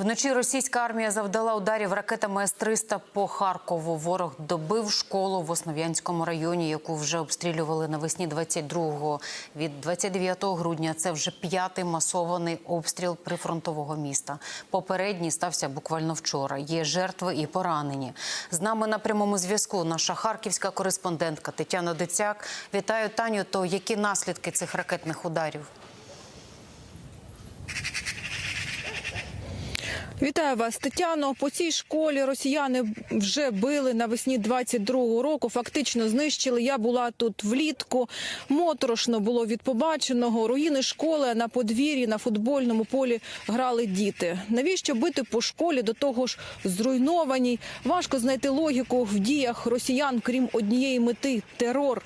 Вночі російська армія завдала ударів ракетами С-300 по Харкову. Ворог добив школу в Основ'янському районі, яку вже обстрілювали навесні 22-го. Від 29 грудня це вже п'ятий масований обстріл прифронтового міста. Попередній стався буквально вчора. Є жертви і поранені. З нами на прямому зв'язку наша харківська кореспондентка Тетяна Дицяк. Вітаю Таню. То які наслідки цих ракетних ударів? Вітаю вас, Тетяно. По цій школі росіяни вже били навесні 22-го року. Фактично знищили. Я була тут влітку. Моторошно було від побаченого. Руїни школи на подвір'ї на футбольному полі грали діти. Навіщо бити по школі до того ж зруйнованій? Важко знайти логіку в діях росіян, крім однієї мети терор.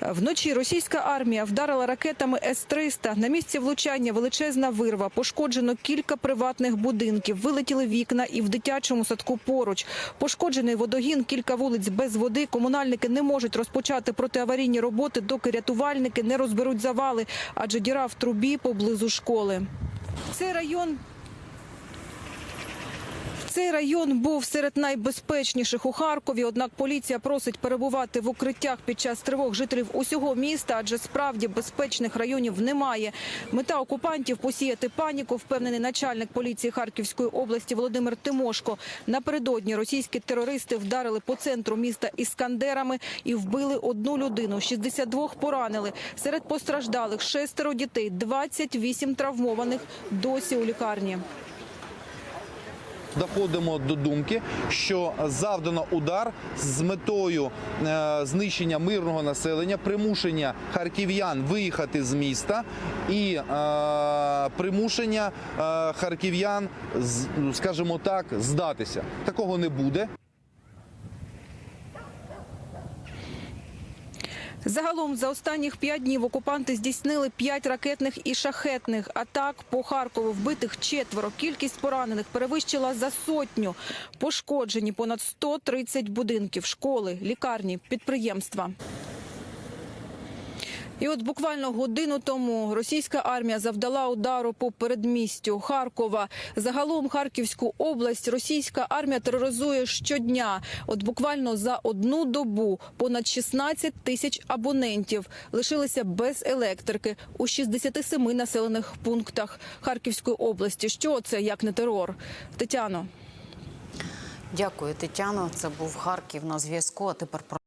Вночі російська армія вдарила ракетами С-300. На місці влучання величезна вирва. Пошкоджено кілька приватних будинків. Вилетіли вікна і в дитячому садку поруч. Пошкоджений водогін, кілька вулиць без води. Комунальники не можуть розпочати протиаварійні роботи, доки рятувальники не розберуть завали, адже діра в трубі поблизу школи. Цей район цей район був серед найбезпечніших у Харкові. Однак поліція просить перебувати в укриттях під час тривог жителів усього міста, адже справді безпечних районів немає. Мета окупантів посіяти паніку. Впевнений начальник поліції Харківської області Володимир Тимошко. Напередодні російські терористи вдарили по центру міста іскандерами і вбили одну людину. 62 поранили. Серед постраждалих шестеро дітей, 28 травмованих. Досі у лікарні. Доходимо до думки, що завдано удар з метою е, знищення мирного населення, примушення харків'ян виїхати з міста і е, примушення е, харків'ян, ну, скажімо так, здатися. Такого не буде. Загалом за останніх п'ять днів окупанти здійснили п'ять ракетних і шахетних атак по Харкову. Вбитих четверо. Кількість поранених перевищила за сотню. Пошкоджені понад 130 будинків, школи, лікарні, підприємства. І от буквально годину тому російська армія завдала удару по передмістю Харкова. Загалом Харківську область російська армія тероризує щодня. От буквально за одну добу понад 16 тисяч абонентів лишилися без електрики у 67 населених пунктах Харківської області. Що це як не терор? Тетяно. Дякую, Тетяно. Це був Харків на зв'язку. А тепер про.